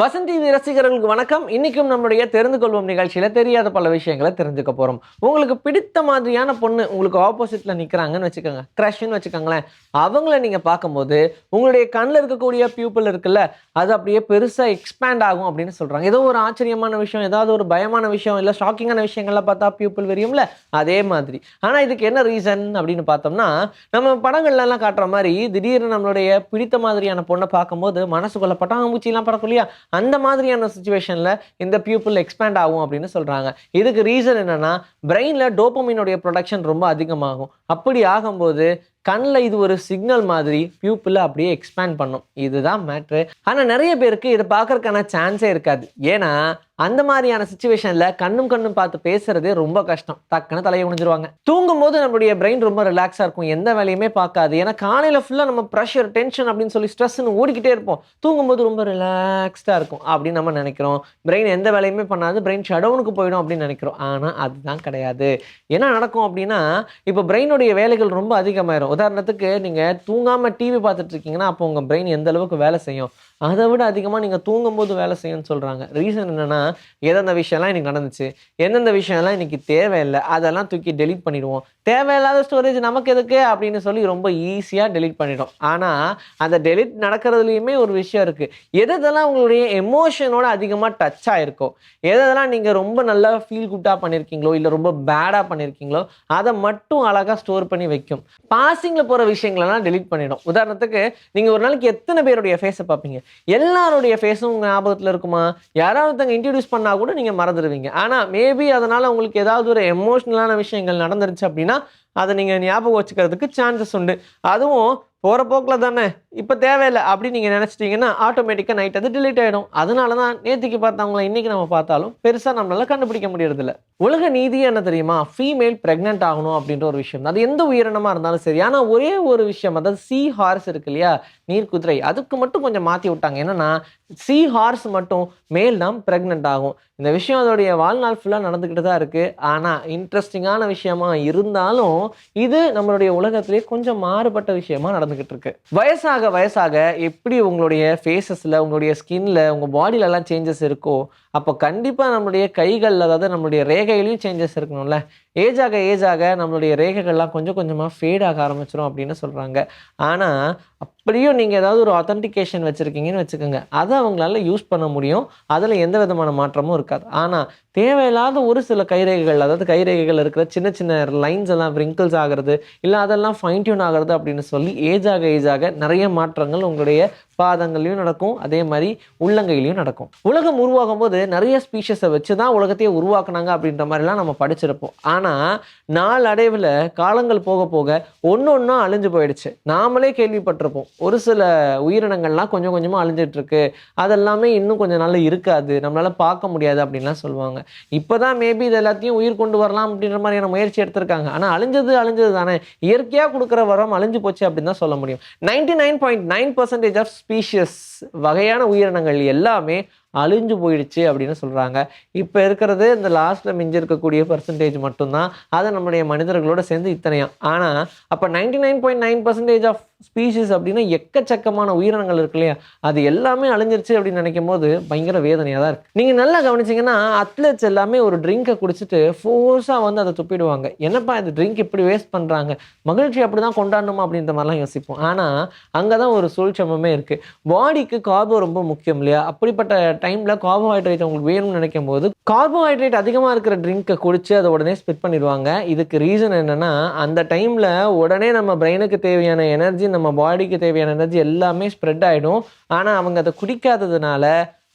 வசந்தி ரசிகர்களுக்கு வணக்கம். இன்னைக்கும் நம்மளுடைய தெரிந்து கொள்வோம் நிகழ்ச்சியில் தெரியாத பல விஷயங்களை தெரிஞ்சுக்க போகிறோம் உங்களுக்கு பிடித்த மாதிரியான பொண்ணு உங்களுக்கு ஆப்போசிட்டில் நிற்கிறாங்கன்னு வச்சுக்கோங்க. க்ரஷ்ன்னு வச்சுக்கோங்களேன். அவங்கள நீங்கள் பார்க்கும்போது உங்களுடைய கண்ணில் இருக்கக்கூடிய பியூப்பிள் இருக்குல்ல அது அப்படியே பெருசாக எக்ஸ்பேண்ட் ஆகும் அப்படின்னு சொல்கிறாங்க ஏதோ ஒரு ஆச்சரியமான விஷயம் ஏதாவது ஒரு பயமான விஷயம் இல்லை ஷாக்கிங்கான விஷயங்கள்லாம் பார்த்தா பியூப்பிள் வெறியும்ல? அதே மாதிரி. ஆனால் இதுக்கு என்ன ரீசன் அப்படின்னு பார்த்தோம்னா நம்ம படங்கள்லாம் காட்டுற மாதிரி திடீர்னு நம்மளுடைய பிடித்த மாதிரியான பொண்ணை பார்க்கும்போது மனசுக்குள்ள பட்டாம்பூச்சிலாம் பறக்கும் இல்லையா? அந்த மாதிரியான சுச்சுவேஷனில் இந்த பியூப்பிள் எக்ஸ்பேண்ட் ஆகும் அப்படின்னு சொல்கிறாங்க இதுக்கு ரீசன் என்னென்னா பிரெயினில் டோப்பமினுடைய ப்ரொடக்ஷன் ரொம்ப அதிகமாகும். அப்படி ஆகும்போது கண்ணில் இது ஒரு சிக்னல் மாதிரி பியூப்பில் அப்படியே எக்ஸ்பேண்ட் பண்ணும். இதுதான் மேட்ரு ஆனால் நிறைய பேருக்கு இதை பார்க்கறதுக்கான சான்ஸே இருக்காது. ஏன்னா அந்த மாதிரியான சுச்சுவேஷனில் கண்ணும் கண்ணும் பார்த்து பேசுறதே ரொம்ப கஷ்டம். டக்குன்னு தலையை குனிஞ்சிருவாங்க தூங்கும் போது நம்மளுடைய பிரெயின் ரொம்ப ரிலாக்ஸாக இருக்கும். எந்த வேலையுமே பார்க்காது. ஏன்னா காலையில் ஃபுல்லாக நம்ம ப்ரெஷர் டென்ஷன் அப்படின்னு சொல்லி ஸ்ட்ரெஸ்ன்னு ஓடிக்கிட்டே இருப்போம். தூங்கும்போது ரொம்ப ரிலாக்ஸ்டாக இருக்கும் அப்படின்னு நம்ம நினைக்கிறோம். பிரெயின் எந்த வேலையுமே பண்ணாது. பிரெயின் ஷடவுனுக்கு போயிடும் அப்படின்னு நினைக்கிறோம். ஆனால் அதுதான் கிடையாது. என்ன நடக்கும் அப்படின்னா இப்போ பிரெயினுடைய வேலைகள் ரொம்ப அதிகமாயிரும். உதாரணத்துக்கு நீங்கள் தூங்காமல் டிவி பார்த்துட்டு இருக்கீங்கன்னா அப்போ உங்கள் பிரெயின் எந்த அளவுக்கு வேலை செய்யும்? அதை விட அதிகமாக நீங்கள் தூங்கும்போது வேலை செய்யும்னு சொல்கிறாங்க ரீசன் என்னென்னா எந்தெந்த விஷயம்லாம் இன்றைக்கி நடந்துச்சு எந்தெந்த விஷயம்லாம் இன்னைக்கு தேவையில்லை அதெல்லாம் தூக்கி டெலிட் பண்ணிடுவோம். தேவையில்லாத ஸ்டோரேஜ் நமக்கு எதுக்கு? அப்படின்னு சொல்லி ரொம்ப ஈஸியாக டெலிட் பண்ணிடும். ஆனால் அந்த டெலிட் நடக்கிறதுலையுமே ஒரு விஷயம் இருக்குது எதெல்லாம் உங்களுடைய எமோஷனோட அதிகமாக டச் ஆகிருக்கோ எதெல்லாம் நீங்கள் ரொம்ப நல்லா ஃபீல் குட்டாக பண்ணியிருக்கீங்களோ இல்லை ரொம்ப பேடாக பண்ணியிருக்கீங்களோ அதை மட்டும் அழகாக ஸ்டோர் பண்ணி வைக்கும். பாசிங்கில் போகிற விஷயங்களெல்லாம் டெலீட் பண்ணிடும். உதாரணத்துக்கு நீங்கள் ஒரு நாளைக்கு எத்தனை பேருடைய ஃபேஸை பார்ப்பீங்க? எல்லாருடைய ஃபேஸும் உங்கள் ஞாபகத்தில் இருக்குமா? யாராவது ஒருத்தங்க இன்ட்ரடியூஸ் பண்ணால் கூட நீங்கள் மறந்துடுவீங்க. ஆனால் மேபி அதனால் உங்களுக்கு ஏதாவது ஒரு எமோஷ்னலான விஷயங்கள் நடந்துருச்சு அப்படின்னா அதை நீங்கள் ஞாபகம் வச்சுக்கிறதுக்கு சான்சஸ் உண்டு. அதுவும் போகிற போக்கில் தானே. இப்போ தேவையில்லை அப்படின்னு நீங்கள் நினச்சிட்டிங்கன்னா ஆட்டோமேட்டிக்காக நைட் அது டிலீட் ஆகிடும் அதனால தான் நேற்றுக்கு பார்த்தவங்கள இன்றைக்கி நம்ம பார்த்தாலும் பெருசாக நம்மளால் கண்டுபிடிக்க முடியறதில்ல. உலக நீதி என்ன தெரியுமா? ஃபீமேல் ப்ரெக்னென்ட் ஆகணும் அப்படின்ற ஒரு விஷயம். அது எந்த உயிரினமாக இருந்தாலும் சரி. ஆனால் ஒரே ஒரு விஷயம் அதாவது சி ஹார்ஸ் இருக்கு இல்லையா? நீர் குதிரை. அதுக்கு மட்டும் கொஞ்சம் மாற்றி விட்டாங்க. என்னன்னா சி ஹார்ஸ் மட்டும் மேல் தான் ப்ரெக்னென்ட் ஆகும். இந்த விஷயம் அதோடைய வாழ்நாள் ஃபுல்லாக நடந்துக்கிட்டு தான் இருக்குது ஆனால் இன்ட்ரெஸ்டிங்கான விஷயமா இருந்தாலும் இது நம்மளுடைய உலகத்திலே கொஞ்சம் மாறுபட்ட விஷயமா நடந்துக்கிட்டு இருக்கு. வயசாக வயசாக எப்படி உங்களுடைய ஃபேஸஸில் உங்களுடைய ஸ்கின்ல உங்கள் பாடியிலலாம் சேஞ்சஸ் இருக்கோ அப்போ கண்டிப்பாக நம்மளுடைய கைகள் அதாவது நம்மளுடைய ரேகையிலையும் சேஞ்சஸ் இருக்கணும்ல. ஏஜ் ஆக ஏஜ் ஆக நம்மளுடைய ரேகைகள்லாம் கொஞ்சம் கொஞ்சமாக ஃபேட் ஆக ஆரம்பிச்சிடும் அப்படின்னு சொல்கிறாங்க ஆனால் அப்படியும் நீங்கள் ஏதாவது ஒரு அத்தன்டிகேஷன் வச்சுருக்கீங்கன்னு வச்சுக்கோங்க. அதை அவங்களால யூஸ் பண்ண முடியும். அதில் எந்த விதமான மாற்றமும் இருக்காது. ஆனால் தேவையில்லாத ஒரு சில கைரேகைகள் அதாவது கைரேகைகள் இருக்கிற சின்ன சின்ன லைன்ஸ் எல்லாம் ரிங்கிள்ஸ் ஆகிறது இல்லை அதெல்லாம் ஃபைன் டியூன் ஆகிறது அப்படின்னு சொல்லி ஏஜ் ஆக ஏஜ் ஆக நிறைய மாற்றங்கள் உங்களுடைய பாதங்கள்லையும் நடக்கும் அதே மாதிரி உள்ளங்கையிலையும் நடக்கும். உலகம் உருவாகும் போது நிறைய ஸ்பீஷஸை வச்சு தான் உலகத்தையே உருவாக்குனாங்க அப்படின்ற மாதிரிலாம் நம்ம படிச்சிருப்போம். ஆனால் நாளடைவில் காலங்கள் போக போக ஒன்று ஒன்றும் அழிஞ்சு போயிடுச்சு. நாமளே கேள்விப்பட்டிருப்போம். ஒரு சில உயிரினங்கள்லாம் கொஞ்சம் கொஞ்சமாக அழிஞ்சிட்ருக்கு. அதெல்லாமே இன்னும் கொஞ்சம் நாள் இருக்காது. நம்மளால் பார்க்க முடியாது அப்படின்லாம் சொல்லுவாங்க. இப்போ தான் மேபி இது எல்லாத்தையும் உயிர் கொண்டு வரலாம் அப்படின்ற மாதிரியான முயற்சி எடுத்திருக்காங்க. ஆனால் அழிஞ்சது அழிஞ்சது தானே. இயற்கையாக கொடுக்குற வரம் அழிஞ்சு போச்சு அப்படின்னு தான் சொல்ல முடியும். Ninety nine point nine percentage of species வகையான உயிரினங்கள் எல்லாமே அழிஞ்சு போயிடுச்சு அப்படின்னு சொல்கிறாங்க இப்போ இருக்கிறது இந்த லாஸ்ட்டில் மிஞ்சிருக்கக்கூடிய பர்சன்டேஜ் மட்டும்தான். அதை நம்முடைய மனிதர்களோட சேர்ந்து இத்தனையும். ஆனால் அப்போ ninety nine point nine percentage of species அப்படின்னா எக்கச்சக்கமான உயிரினங்கள் இருக்கு இல்லையா? அது எல்லாமே அழிஞ்சிருச்சு அப்படின்னு நினைக்கும் போது பயங்கர வேதனையாக தான் இருக்குது நீங்கள் நல்லா கவனிச்சிங்கன்னா அத்லெட்ஸ் எல்லாமே ஒரு ட்ரிங்கை குடிச்சிட்டு ஃபோர்ஸாக வந்து அதை துப்பிடுவாங்க. என்னப்பா இந்த ட்ரிங்க் இப்படி வேஸ்ட் பண்ணுறாங்க மகிழ்ச்சி அப்படி தான் கொண்டாடணுமா அப்படின்ற மாதிரிலாம் யோசிப்போம். ஆனால் அங்கே தான் ஒரு சூழ்ச்சமமே இருக்குது பாடிக்கு கார்போ ரொம்ப முக்கியம் இல்லையா? அப்படிப்பட்ட டைமில் கார்போஹைட்ரேட் உங்களுக்கு வேணும்னு நினைக்கும் போது கார்போஹைட்ரேட் அதிகமாக இருக்கிற ட்ரிங்க்கை குடிச்சு அதை உடனே ஸ்பிட் பண்ணிடுவாங்க. இதுக்கு ரீசன் என்னென்னா அந்த டைமில் உடனே நம்ம பிரெயினுக்கு தேவையான எனர்ஜி நம்ம பாடிக்கு தேவையான எனர்ஜி எல்லாமே ஸ்ப்ரெட் ஆகிடும் ஆனால் அவங்க அதை குடிக்காததுனால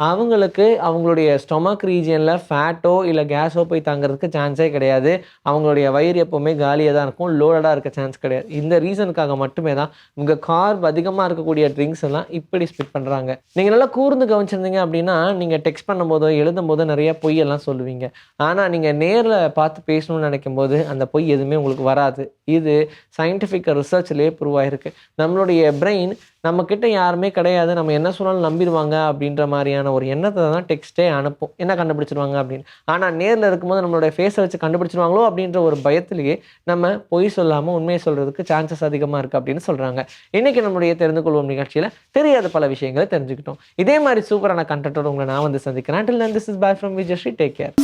அவங்களுக்கு அவங்களுடைய ஸ்டொமக் ரீஜியனில் ஃபேட்டோ இல்லை கேஸோ போய் தாங்கிறதுக்கு சான்ஸே கிடையாது. அவங்களுடைய வயிறு எப்போவுமே காலியாக தான் இருக்கும். லோடடாக இருக்க சான்ஸ் கிடையாது. இந்த ரீசனுக்காக மட்டுமே தான் உங்கள் கார்ப் அதிகமாக இருக்கக்கூடிய ட்ரிங்க்ஸ் எல்லாம் இப்படி ஸ்பிட் பண்ணுறாங்க நீங்கள் நல்லா கூர்ந்து கவனிச்சிருந்தீங்க அப்படின்னா நீங்கள் டெக்ஸ்ட் பண்ணும்போதோ எழுதும் போதோ நிறைய பொய்யெல்லாம் சொல்லுவீங்க. ஆனால் நீங்கள் நேரில் பார்த்து பேசணும்னு நினைக்கும் போது அந்த பொய் எதுவுமே உங்களுக்கு வராது. இது சயின்டிஃபிக் ரிசர்ச்லேயே ப்ரூவ் ஆகிருக்கு நம்மளுடைய பிரெயின் நம்ம கிட்ட யாருமே கிடையாது. நம்ம என்ன சொன்னாலும் நம்பிடுவாங்க அப்படின்ற மாதிரியான ஒரு எண்ணத்தை தான் டெக்ஸ்ட்டே அனுப்பும். என்ன கண்டுபிடிச்சிருவாங்க அப்படின்னு? ஆனால் நேரில் இருக்கும்போது நம்மளுடைய ஃபேஸை வச்சு கண்டுபிடிச்சிருவாங்களோ அப்படின்ற ஒரு பயத்திலேயே நம்ம பொய் சொல்லாமல் உண்மையை சொல்கிறதுக்கு சான்சஸ் அதிகமாக இருக்குது அப்படின்னு சொல்கிறாங்க இன்றைக்கி நம்முடைய தெரிந்து கொள்வோம் நிகழ்ச்சியில் தெரியாத பல விஷயங்களை தெரிஞ்சுக்கிட்டோம். இதே மாதிரி சூப்பரான கண்டென்ட்டோட உங்களை நான் வந்து சந்திக்கிறேன். Till this is bye from Vijayasree take care